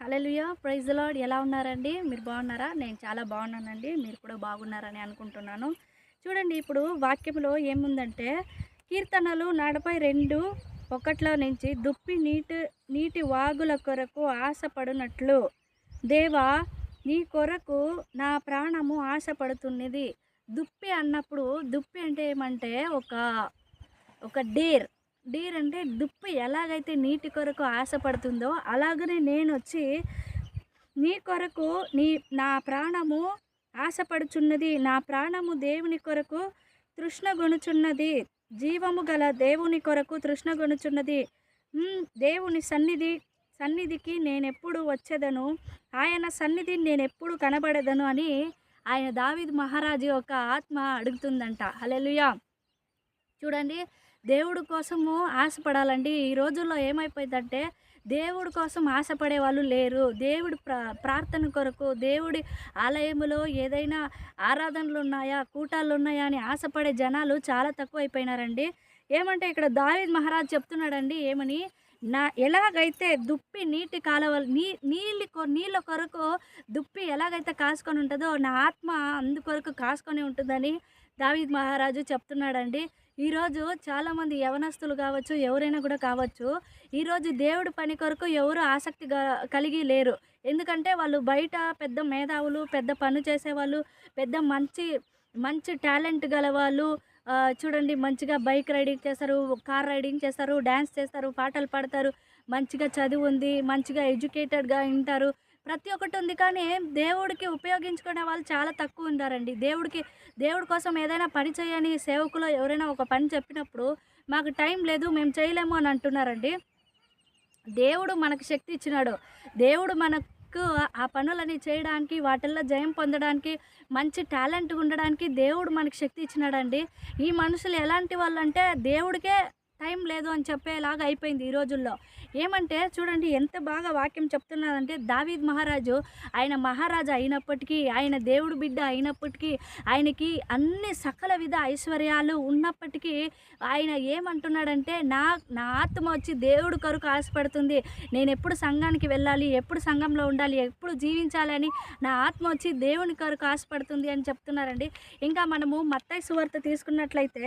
హల్లెలూయా praise lord ఎలా ఉన్నారండి? మీరు బాగున్నారా? నేను చాలా బాగున్నానండి. మీరు కూడా బాగున్నారని అనుకుంటున్నాను. చూడండి ఇప్పుడు వాక్యంలో ఏముందంటే కీర్తనలు నలభై రెండు ఒకట్లో నుంచి దుప్పి నీటి నీటి వాగుల కొరకు ఆశపడినట్లు. దేవా నీ కొరకు నా ప్రాణము ఆశపడుతున్నది. దుప్పి అన్నప్పుడు దుప్పి అంటే ఏమంటే ఒక ఒక డేర్. డీర్ అంటే దుప్పి ఎలాగైతే నీటి కొరకు ఆశపడుతుందో అలాగనే నేను వచ్చి నీ కొరకు నీ నా ప్రాణము ఆశపడుచున్నది నా ప్రాణము దేవుని కొరకు తృష్ణగొనుచున్నది జీవము గల దేవుని కొరకు తృష్ణగొనుచున్నది ఉమ్, దేవుని సన్నిధి సన్నిధికి నేనెప్పుడు వచ్చేదను ఆయన సన్నిధి నేనెప్పుడు కనబడదను అని ఆయన దావిద్ మహారాజు యొక్క ఆత్మ అడుగుతుందంట. హల్లెలూయా. చూడండి దేవుడి కోసము ఆశపడాలండి. ఈ రోజుల్లో ఏమైపోయిందంటే దేవుడి కోసం ఆశపడే వాళ్ళు లేరు. దేవుడి ప్రా ప్రార్థన కొరకు దేవుడి ఆలయములో ఏదైనా ఆరాధనలు ఉన్నాయా కూటాలు ఉన్నాయా అని ఆశపడే జనాలు చాలా తక్కువ అయిపోయినారండి ఏమంటే ఇక్కడ దావేద్ మహారాజ్ చెప్తున్నాడండి ఏమని నా ఎలాగైతే దుప్పి నీటి కాలువ నీ నీళ్ళు కొ నీళ్ళ కొరకు దుప్పి ఎలాగైతే కాసుకొని ఉంటుందో నా ఆత్మ అందుకొరకు కాసుకొని ఉంటుందని దావీద్ మహారాజు చెప్తున్నాడండి. ఈరోజు చాలామంది యవనస్తులు కావచ్చు ఎవరైనా కూడా కావచ్చు ఈరోజు దేవుడి పని కొరకు ఎవరు ఆసక్తి కలిగి లేరు. ఎందుకంటే వాళ్ళు బయట పెద్ద మేధావులు పెద్ద పని చేసేవాళ్ళు పెద్ద మంచి మంచి టాలెంట్ గల వాళ్ళు చూడండి మంచిగా బైక్ రైడింగ్ చేస్తారు కార్ రైడింగ్ చేస్తారు డ్యాన్స్ చేస్తారు పాటలు పాడతారు మంచిగా చదువు ఉంది మంచిగా ఎడ్యుకేటెడ్గా ఉంటారు ప్రతి ఒక్కటి ఉంది కానీ దేవుడికి ఉపయోగించుకునే వాళ్ళు చాలా తక్కువ ఉన్నారండి దేవుడికి దేవుడి కోసం ఏదైనా పని చేయని సేవకులు ఎవరైనా ఒక పని చెప్పినప్పుడు మాకు టైం లేదు మేము చేయలేము అని అంటున్నారండి. దేవుడు మనకు శక్తి ఇచ్చినాడు. దేవుడు మనకు ఆ పనులని చేయడానికి వాటిల్లో జయం పొందడానికి మంచి టాలెంట్ ఉండడానికి దేవుడు మనకు శక్తి ఇచ్చినాడండి. ఈ మనుషులు ఎలాంటి వాళ్ళు అంటే దేవుడికే టైం లేదు అని చెప్పేలాగా అయిపోయింది ఈ రోజుల్లో. ఏమంటే చూడండి ఎంత బాగా వాక్యం చెప్తున్నారంటే దావీద్ మహారాజు ఆయన మహారాజా అయినప్పటికీ ఆయన దేవుడు బిడ్డ అయినప్పటికీ ఆయనకి అన్ని సకల విధ ఐశ్వర్యాలు ఉన్నప్పటికీ ఆయన ఏమంటున్నాడంటే నా నా ఆత్మ వచ్చి దేవుడు కొరకు ఆశపడుతుంది. నేను ఎప్పుడు సంఘానికి వెళ్ళాలి ఎప్పుడు సంఘంలో ఉండాలి ఎప్పుడు జీవించాలని నా ఆత్మ వచ్చి దేవుని కొరకు ఆశపడుతుంది అని చెప్తున్నారండి. ఇంకా మనము మత్తాయి సువార్త తీసుకున్నట్లయితే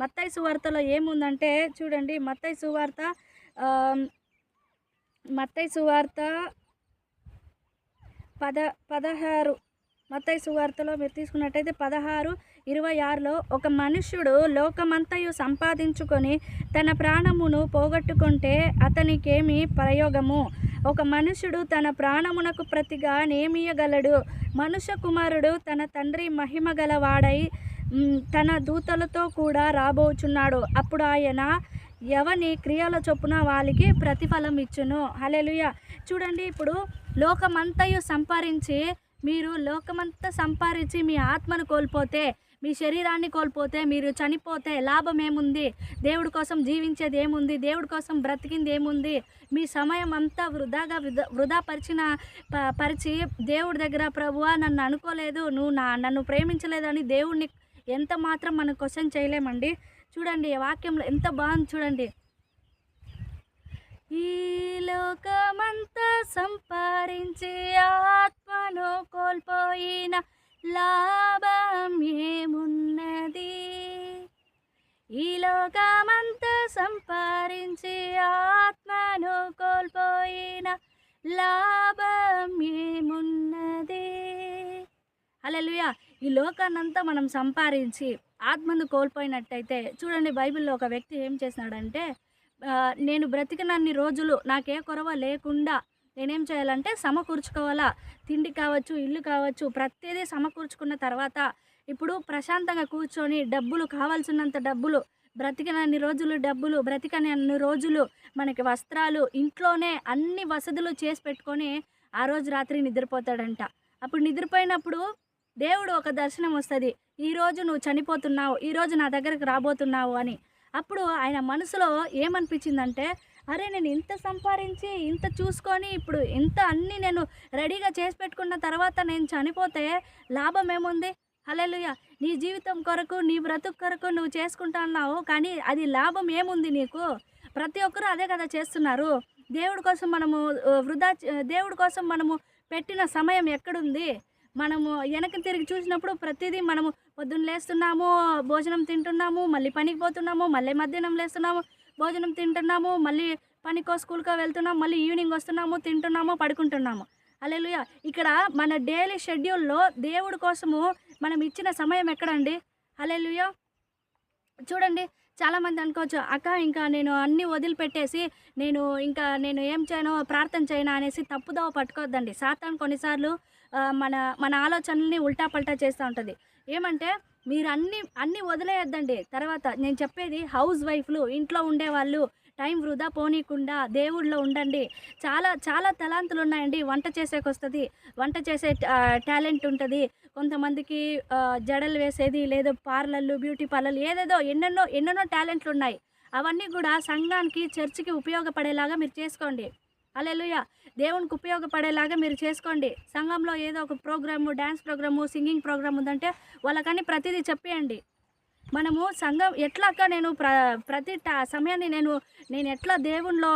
మత్తాయి సువార్తలో ఏముందంటే చూడండి. మత్తై సువార్త మత్తై సువార్త పద పదహారు. మత్తయి సువార్తలో మీరు తీసుకున్నట్టయితే పదహారు ఇరవై ఆరులో ఒక మనుష్యుడు లోకమంతయు సంపాదించుకొని తన ప్రాణమును పోగొట్టుకుంటే అతనికేమి ప్రయోగము. ఒక మనుషుడు తన ప్రాణమునకు ప్రతిగా నేమియగలడు మనుష్య కుమారుడు తన తండ్రి మహిమ గలవాడై తన దూతలతో కూడా రాబోచున్నాడు. అప్పుడు ఆయన ఎవని క్రియల చొప్పున వాళ్ళకి ప్రతిఫలం ఇచ్చును? హల్లెలూయా. చూడండి ఇప్పుడు లోకమంతయు సంపాదించి మీరు లోకమంతా సంపాదించి మీ ఆత్మను కోల్పోతే మీ శరీరాన్ని కోల్పోతే మీరు చనిపోతే లాభం ఏముంది? దేవుడి కోసం జీవించేది ఏముంది? దేవుడి కోసం బ్రతికింది ఏముంది? మీ సమయం అంతా వృధాగా వృధా వృధా పరిచిన ప- పరిచి దేవుడి దగ్గర ప్రభువా నన్ను అనుకోలేదు. నువ్వు నా నన్ను ప్రేమించలేదని దేవుడిని ఎంత మాత్రం మనం క్వశ్చన్ చేయలేమండి. చూడండి వాక్యంలో ఎంత బాగుంది చూడండి. ఈ లోకమంతా సంపాదించి ఆత్మను కోల్పోయిన లాభం ఏమున్నది? ఈ లోకమంతా సంపాదించి ఆత్మను కోల్పోయిన లాభం ఏమున్నది? హల్లెలూయా. ఈ లోకాన్నంతా మనం సంపాదించి ఆత్మను కోల్పోయినట్టయితే చూడండి బైబిల్లో ఒక వ్యక్తి ఏం చేసినాడంటే నేను బ్రతికినన్ని రోజులు నాకే కొరవ లేకుండా నేనేం చేయాలంటే సమకూర్చుకోవాలా. తిండి కావచ్చు ఇల్లు కావచ్చు ప్రతిదీ సమకూర్చుకున్న తర్వాత ఇప్పుడు ప్రశాంతంగా కూర్చొని డబ్బులు కావాల్సినంత డబ్బులు బ్రతికినన్ని రోజులు డబ్బులు బ్రతికని అన్ని రోజులు మనకి వస్త్రాలు ఇంట్లోనే అన్ని వసతులు చేసి పెట్టుకొని ఆ రోజు రాత్రి నిద్రపోతాడంట. అప్పుడు నిద్రపోయినప్పుడు దేవుడు ఒక దర్శనం వస్తుంది. ఈరోజు నువ్వు చనిపోతున్నావు ఈరోజు నా దగ్గరకు రాబోతున్నావు అని. అప్పుడు ఆయన మనసులో ఏమనిపించిందంటే అరే నేను ఇంత సంపాదించి ఇంత చూసుకొని ఇప్పుడు ఇంత అన్నీ నేను రెడీగా చేసి పెట్టుకున్న తర్వాత నేను చనిపోతే లాభం ఏముంది? హల్లెలూయ! నీ జీవితం కొరకు నీ బ్రతుకు కొరకు నువ్వు చేసుకుంటా అన్నావు కానీ అది లాభం ఏముంది నీకు? ప్రతి ఒక్కరూ అదే కదా చేస్తున్నారు. దేవుడి కోసం మనము వృధా దేవుడి కోసం మనము పెట్టిన సమయం ఎక్కడుంది? మనము వెనక తిరిగి చూసినప్పుడు ప్రతిదీ మనము పొద్దున్న లేస్తున్నాము భోజనం తింటున్నాము మళ్ళీ పనికి పోతున్నాము మళ్ళీ మధ్యాహ్నం లేస్తున్నాము భోజనం తింటున్నాము మళ్ళీ పనికో స్కూల్కో వెళ్తున్నాము మళ్ళీ ఈవినింగ్ వస్తున్నాము తింటున్నాము పడుకుంటున్నాము. అలెలుయ ఇక్కడ మన డైలీ షెడ్యూల్లో దేవుడి కోసము మనం ఇచ్చిన సమయం ఎక్కడండి? అలెలుయ చూడండి చాలామంది అనుకోవచ్చు అక్క ఇంకా నేను అన్నీ వదిలిపెట్టేసి నేను ఇంకా నేను ఏం చేయను ప్రార్థన చేయను అనేసి తప్పుదోవ పట్టుకోవద్దండి. సాతాన్ కొన్నిసార్లు మన మన ఆలోచనల్ని ఉల్టా పల్టా చేస్తూ ఉంటుంది. ఏమంటే మీరు అన్ని అన్నీ వదిలేయొద్దండి. తర్వాత నేను చెప్పేది హౌస్ వైఫ్లు ఇంట్లో ఉండేవాళ్ళు టైం వృధా పోనీకుండా దేవుళ్ళో ఉండండి. చాలా చాలా తలాంతులు ఉన్నాయండి వంట చేసేకి వస్తుంది వంట చేసే టాలెంట్ ఉంటుంది. కొంతమందికి జడలు వేసేది లేదా పార్లర్లు బ్యూటీ పార్లర్లు ఏదేదో ఎన్నెన్నో ఎన్నెన్నో టాలెంట్లు ఉన్నాయి అవన్నీ కూడా సంఘానికి చర్చికి ఉపయోగపడేలాగా మీరు చేసుకోండి. అలెలుయ దేవునికి ఉపయోగపడేలాగా మీరు చేసుకోండి. సంఘంలో ఏదో ఒక programme dance programme singing programme ఉందంటే వాళ్ళకని ప్రతిదీ చెప్పేయండి. మనము సంఘం ఎట్లాక నేను ప్ర ప్రతి టా సమయాన్ని నేను నేను ఎట్లా దేవునిలో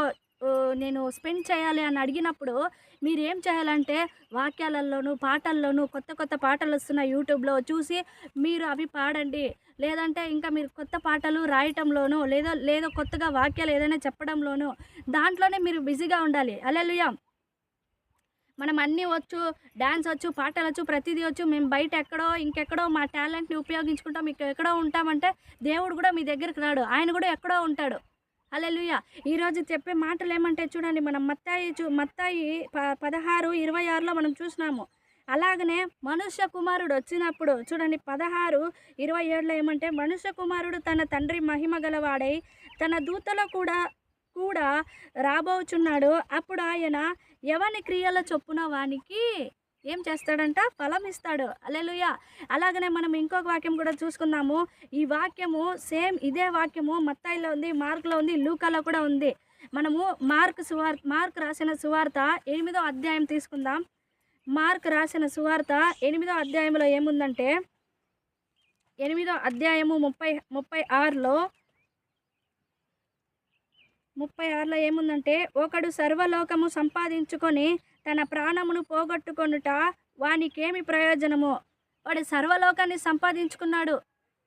నేను స్పెండ్ చేయాలి అని అడిగినప్పుడు మీరేం చేయాలంటే వాక్యాలలోనూ పాటల్లోనూ కొత్త కొత్త పాటలు వస్తున్నాయి యూట్యూబ్లో చూసి మీరు అవి పాడండి. లేదంటే ఇంకా మీరు కొత్త పాటలు రాయటంలోనూ లేదో లేదో కొత్తగా వాక్యాలు ఏదైనా చెప్పడంలోనూ దాంట్లోనే మీరు బిజీగా ఉండాలి. అలెలుయా మనం అన్నీ వచ్చు డ్యాన్స్ వచ్చు పాటలు వచ్చు ప్రతిదీ వచ్చు. మేము బయట ఎక్కడో ఇంకెక్కడో మా టాలెంట్ని ఉపయోగించుకుంటాం. ఇక్కడ ఎక్కడో ఉంటామంటే దేవుడు కూడా మీ దగ్గరికి రాడు. ఆయన కూడా ఎక్కడో ఉంటాడు. అలెలుయ ఈరోజు చెప్పే మాటలు ఏమంటే చూడండి మనం మత్తాయి చూ మత్తాయి ప పదహారు ఇరవై ఆరులో మనం చూసినాము. అలాగనే మనుష్య కుమారుడు వచ్చినప్పుడు చూడండి పదహారు ఇరవై ఏడులో ఏమంటే మనుష్య కుమారుడు తన తండ్రి మహిమ గలవాడై తన దూతలో కూడా కూడా రాబోచున్నాడు. అప్పుడు ఆయన ఎవని క్రియల చొప్పున వానికి ఏం చేస్తాడంట? ఫలం ఇస్తాడు. అలెలుయ అలాగనే మనం ఇంకొక వాక్యం కూడా చూసుకుందాము. ఈ వాక్యము సేమ్ ఇదే వాక్యము మత్తాయిలో ఉంది మార్కులో ఉంది లూకాలో కూడా ఉంది. మనము మార్క్ సువార్ మార్క్ రాసిన సువార్త ఎనిమిదో అధ్యాయం తీసుకుందాం. మార్క్ రాసిన సువార్త ఎనిమిదో అధ్యాయంలో ఏముందంటే ఎనిమిదో అధ్యాయము ముప్పై ముప్పై ఆరులో ముప్పై ఆరులో ఏముందంటే ఒకడు సర్వలోకము సంపాదించుకొని తన ప్రాణమును పోగొట్టుకొనుట వానికేమి ప్రయోజనమో? వాడు సర్వలోకాన్ని సంపాదించుకున్నాడు.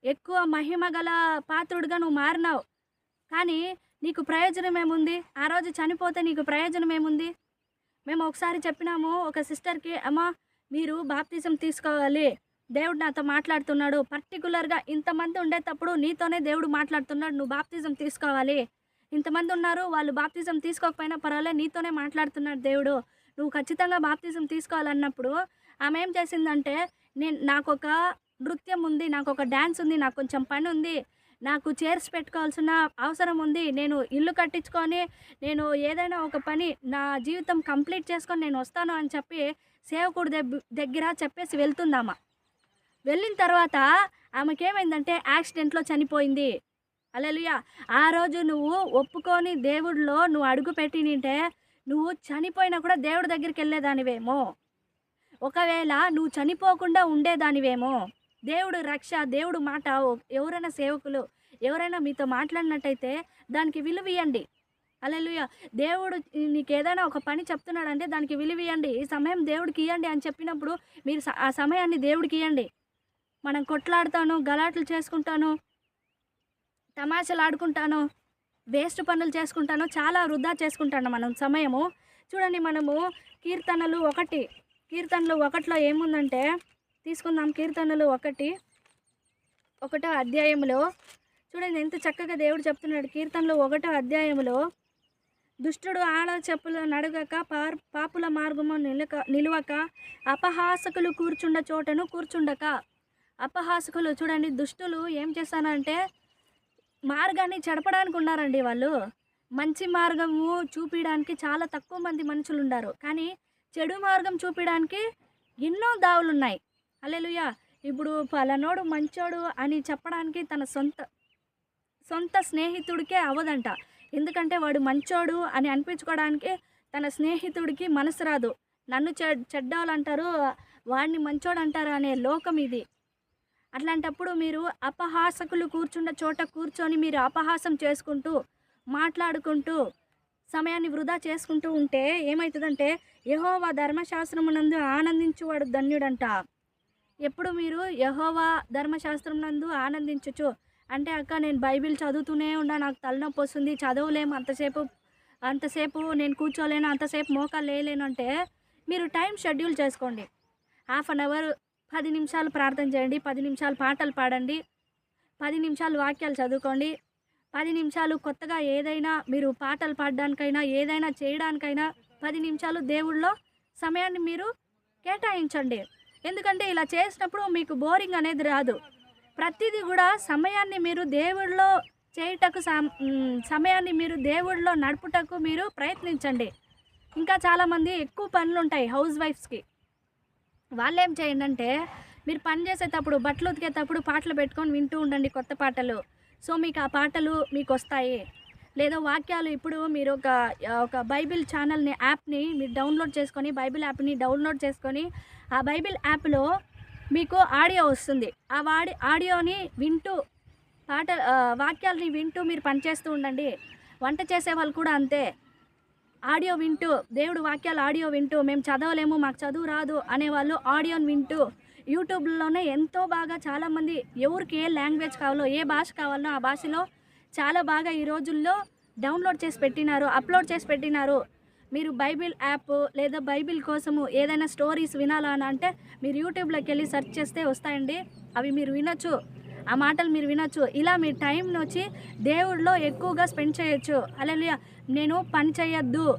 ఎక్కువ మహిమ గల పాత్రుడుగా నువ్వు మారినావు. కానీ నీకు ప్రయోజనం ఏముంది ఆ రోజు చనిపోతే నీకు ప్రయోజనం ఏముంది మేము ఒకసారి చెప్పినాము ఒక సిస్టర్కి అమ్మా మీరు బాప్తిజం తీసుకోవాలి. దేవుడు నాతో మాట్లాడుతున్నాడు. పర్టికులర్గా ఇంతమంది ఉండేటప్పుడు నీతోనే దేవుడు మాట్లాడుతున్నాడు. నువ్వు బాప్తిజం తీసుకోవాలి. ఇంతమంది ఉన్నారు వాళ్ళు బాప్తిజం తీసుకోకపోయినా పర్వాలేదు నీతోనే మాట్లాడుతున్నాడు దేవుడు. నువ్వు ఖచ్చితంగా బాప్తిజం తీసుకోవాలన్నప్పుడు ఆమె ఏం చేసిందంటే నేను నాకు ఒక నృత్యం ఉంది నాకు ఒక డ్యాన్స్ ఉంది నాకు కొంచెం పని ఉంది నాకు చైర్స్ పెట్టుకోవాల్సిన అవసరం ఉంది నేను ఇల్లు కట్టించుకొని నేను ఏదైనా ఒక పని నా జీవితం కంప్లీట్ చేసుకొని నేను వస్తాను అని చెప్పి సేవకుడి దెబ్బ దగ్గర చెప్పేసి వెళ్తుందామా. వెళ్ళిన తర్వాత ఆమెకేమైందంటే యాక్సిడెంట్లో చనిపోయింది. అలెలుయా ఆ రోజు నువ్వు ఒప్పుకొని దేవుడిలో నువ్వు అడుగు పెట్టినింటే నువ్వు చనిపోయినా కూడా దేవుడి దగ్గరికి వెళ్ళేదానివేమో. ఒకవేళ నువ్వు చనిపోకుండా ఉండేదానివేమో. దేవుడు రక్ష దేవుడు మాట ఎవరైనా సేవకులు ఎవరైనా మీతో మాట్లాడినట్టయితే దానికి విలువ ఇవ్వండి అలెలుయ దేవుడు నీకు ఏదైనా ఒక పని చెప్తున్నాడంటే దానికి విలువ ఇవ్వండి ఈ సమయం దేవుడికి ఇవ్వండి అని చెప్పినప్పుడు మీరు ఆ సమయాన్ని దేవుడికి ఇవ్వండి మనం కొట్లాడుతాను గలాట్లు చేసుకుంటాను తమాషలు ఆడుకుంటాను వేస్ట్ పనులు చేసుకుంటాను చాలా వృధా చేసుకుంటాను మనం సమయము. చూడండి మనము కీర్తనలు ఒకటి కీర్తనలు ఒకటిలో ఏముందంటే తీసుకుందాం కీర్తనలు ఒకటి ఒకటో అధ్యాయంలో చూడండి ఎంత చక్కగా దేవుడు చెప్తున్నాడు కీర్తనలు ఒకటో అధ్యాయంలో దుష్టుడు ఆడ చెప్పులు నడగక పార్ పాపుల మార్గము నిలక నిలువక అపహాసకులు కూర్చుండ చోటను కూర్చుండక. అపహాసకులు చూడండి దుష్టులు ఏం చేస్తానంటే మార్గాన్ని చెడపడానికి ఉన్నారండి వాళ్ళు. మంచి మార్గము చూపించడానికి చాలా తక్కువ మంది మనుషులు ఉన్నారు కానీ చెడు మార్గం చూపించడానికి ఎన్నో దావులు ఉన్నాయి అల్లెలుయా ఇప్పుడు పలానోడు మంచోడు అని చెప్పడానికి తన సొంత సొంత స్నేహితుడికే అవ్వదంట. ఎందుకంటే వాడు మంచోడు అని అనిపించుకోవడానికి తన స్నేహితుడికి మనసు రాదు. నన్ను చె చెడ్డోళ్ళు అంటారు వాడిని మంచోడు అంటారు అనే లోకం ఇది. అట్లాంటప్పుడు మీరు అపహాసకులు కూర్చున్న చోట కూర్చొని మీరు అపహాసం చేసుకుంటూ మాట్లాడుకుంటూ సమయాన్ని వృధా చేసుకుంటూ ఉంటే ఏమవుతుందంటే యహోవా ధర్మశాస్త్రమునందు ఆనందించువాడు ధన్యుడంట. ఎప్పుడు మీరు యహోవా ధర్మశాస్త్రం నందు ఆనందించచ్చు అంటే అక్క నేను బైబిల్ చదువుతూనే ఉన్నా నాకు తలనొప్పి వస్తుంది చదవలేము అంతసేపు అంతసేపు నేను కూర్చోలేను అంతసేపు మోకాలు లేయలేను అంటే మీరు టైం షెడ్యూల్ చేసుకోండి. హాఫ్ అన్ అవర్ పది నిమిషాలు ప్రార్థన చేయండి పది నిమిషాలు పాటలు పాడండి పది నిమిషాలు వాక్యాలు చదువుకోండి పది నిమిషాలు కొత్తగా ఏదైనా మీరు పాటలు పాడడానికైనా ఏదైనా చేయడానికైనా పది నిమిషాలు దేవుళ్ళో సమయాన్ని మీరు కేటాయించండి. ఎందుకంటే ఇలా చేసినప్పుడు మీకు బోరింగ్ అనేది రాదు. ప్రతిదీ కూడా సమయాన్ని మీరు దేవుళ్ళో చేయుటకు సమయాన్ని మీరు దేవుళ్ళో నడుపుటకు మీరు ప్రయత్నించండి. ఇంకా చాలామంది ఎక్కువ పనులు ఉంటాయి హౌస్ వైఫ్స్కి. వాళ్ళు ఏం చేయండి అంటే మీరు పని చేసేటప్పుడు బట్టలు ఉతికేటప్పుడు పాటలు పెట్టుకొని వింటూ ఉండండి కొత్త పాటలు. సో మీకు ఆ పాటలు మీకు వస్తాయి లేదా వాక్యాలు ఇప్పుడు మీరు ఒక ఒక బైబిల్ ఛానల్ని యాప్ని మీరు డౌన్లోడ్ చేసుకొని బైబిల్ యాప్ని డౌన్లోడ్ చేసుకొని ఆ బైబిల్ యాప్లో మీకు ఆడియో వస్తుంది. ఆ వాడి ఆడియోని వింటూ పాట వాక్యాలని వింటూ మీరు పనిచేస్తూ ఉండండి. వంట చేసే వాళ్ళు కూడా అంతే. ఆడియో వింటూ దేవుడు వాక్యాలు ఆడియో వింటూ మేము చదవలేము మాకు చదువు రాదు అనేవాళ్ళు ఆడియోని వింటూ యూట్యూబ్లోనే ఎంతో బాగా చాలామంది ఎవరికి ఏ లాంగ్వేజ్ కావాలో ఏ భాష కావాలో ఆ భాషలో చాలా బాగా ఈ రోజుల్లో డౌన్లోడ్ చేసి పెట్టినారు అప్లోడ్ చేసి పెట్టినారు. మీరు బైబిల్ యాప్ లేదా బైబిల్ కోసము ఏదైనా స్టోరీస్ వినాలా అని అంటే మీరు యూట్యూబ్లోకి వెళ్ళి సెర్చ్ చేస్తే వస్తాయండి. అవి మీరు వినొచ్చు. ఆ మాటలు మీరు వినొచ్చు. ఇలా మీ టైంను వచ్చి దేవుడిలో ఎక్కువగా స్పెండ్ చేయొచ్చు. అలా నేను పని చేయొద్దు.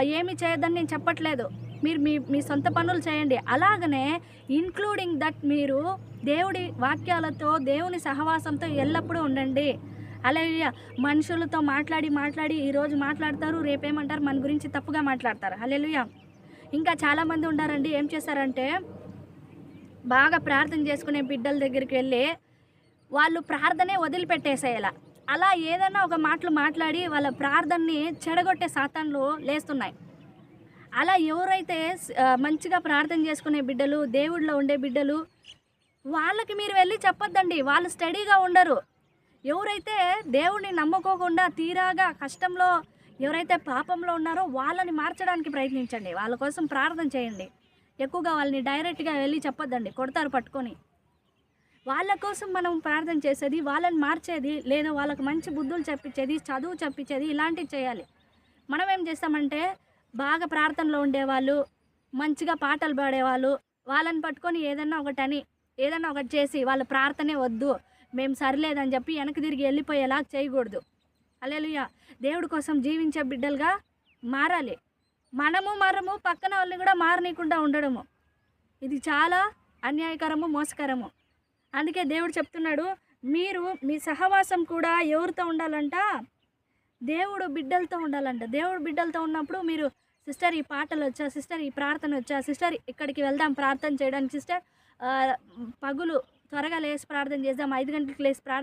ఏమి చేయొద్దని నేను చెప్పట్లేదు. మీరు మీ మీ సొంత పనులు చేయండి. అలాగనే ఇన్క్లూడింగ్ దట్ మీరు దేవుడి వాక్యాలతో దేవుని సహవాసంతో ఎల్లప్పుడూ ఉండండి. అలా మనుషులతో మాట్లాడి మాట్లాడి ఈరోజు మాట్లాడతారు. రేపేమంటారు? మన గురించి తప్పుగా మాట్లాడతారు. అలెలుయ ఇంకా చాలామంది ఉన్నారండి ఏం చేస్తారంటే బాగా ప్రార్థన చేసుకునే బిడ్డల దగ్గరికి వెళ్ళి వాళ్ళు ప్రార్థనే వదిలిపెట్టేసేయాల. అలా ఏదైనా ఒక మాటలు మాట్లాడి వాళ్ళ ప్రార్థనని చెడగొట్టే సాతాన్లు లేస్తున్నాయి. అలా ఎవరైతే మంచిగా ప్రార్థన చేసుకునే బిడ్డలు దేవుడిలో ఉండే బిడ్డలు వాళ్ళకి మీరు వెళ్ళి చెప్పొద్దండి. వాళ్ళు స్టడీగా ఉండరు. ఎవరైతే దేవుడిని నమ్ముకోకుండా తీరాగా కష్టంలో ఎవరైతే పాపంలో ఉన్నారో వాళ్ళని మార్చడానికి ప్రయత్నించండి. వాళ్ళ కోసం ప్రార్థన చేయండి. ఎక్కువగా వాళ్ళని డైరెక్ట్గా వెళ్ళి చెప్పొద్దండి. కొడతారు పట్టుకొని. వాళ్ళ కోసం మనం ప్రార్థన చేసేది వాళ్ళని మార్చేది లేదా వాళ్ళకి మంచి బుద్ధులు చెప్పించేది చదువు చెప్పించేది ఇలాంటివి చేయాలి. మనం ఏం చేస్తామంటే బాగా ప్రార్థనలో ఉండేవాళ్ళు మంచిగా పాటలు పాడేవాళ్ళు వాళ్ళని పట్టుకొని ఏదన్నా ఒకటని ఏదన్నా ఒకటి చేసి వాళ్ళ ప్రార్థనే వద్దు మేము సరిలేదని చెప్పి వెనక్కి తిరిగి వెళ్ళిపోయేలా చేయకూడదు. అలెలుయ దేవుడి కోసం జీవించే బిడ్డలుగా మారాలి. మనము మరము పక్కన వాళ్ళని కూడా మారనీయకుండా ఉండడము. ఇది చాలా అన్యాయకరము మోసకరము. అందుకే దేవుడు చెప్తున్నాడు మీరు మీ సహవాసం కూడా ఎవరితో ఉండాలంట? దేవుడు బిడ్డలతో ఉండాలంట. దేవుడు బిడ్డలతో ఉన్నప్పుడు మీరు సిస్టర్ ఈ పాటలు వచ్చా సిస్టర్ ఈ ప్రార్థన వచ్చా సిస్టర్ ఇక్కడికి వెళ్దాం ప్రార్థన చేయడానికి సిస్టర్ పగులు త్వరగా లేసి ప్రార్థన చేద్దాం ఐదు గంటలకు లేసి ప్రార్థన